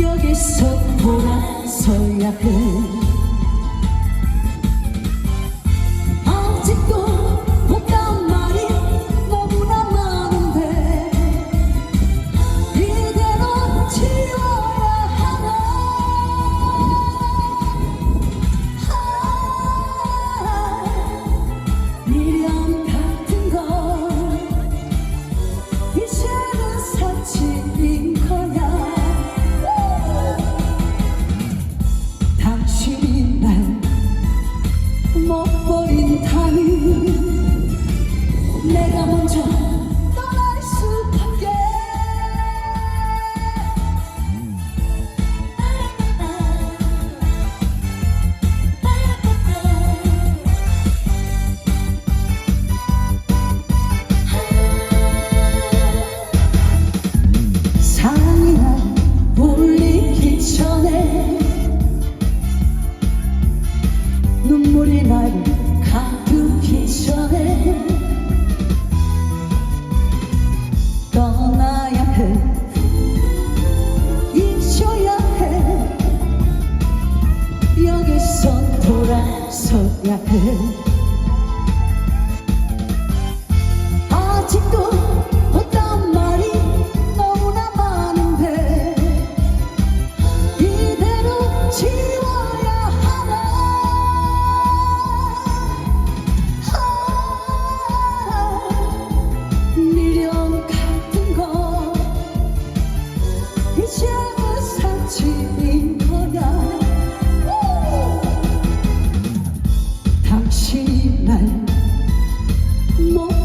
여기서 돌아서야 해. 눈물이 나를 가두기 전에 떠나야 해. 잊혀야 해. 여기서 돌아서야 해 당신이 날못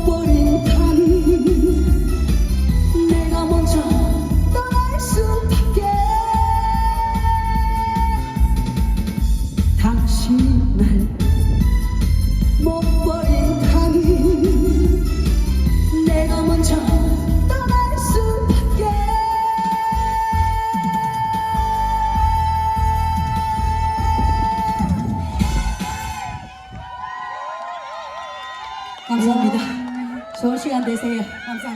감사합니다. 좋은 시간 되세요. 감사합니다.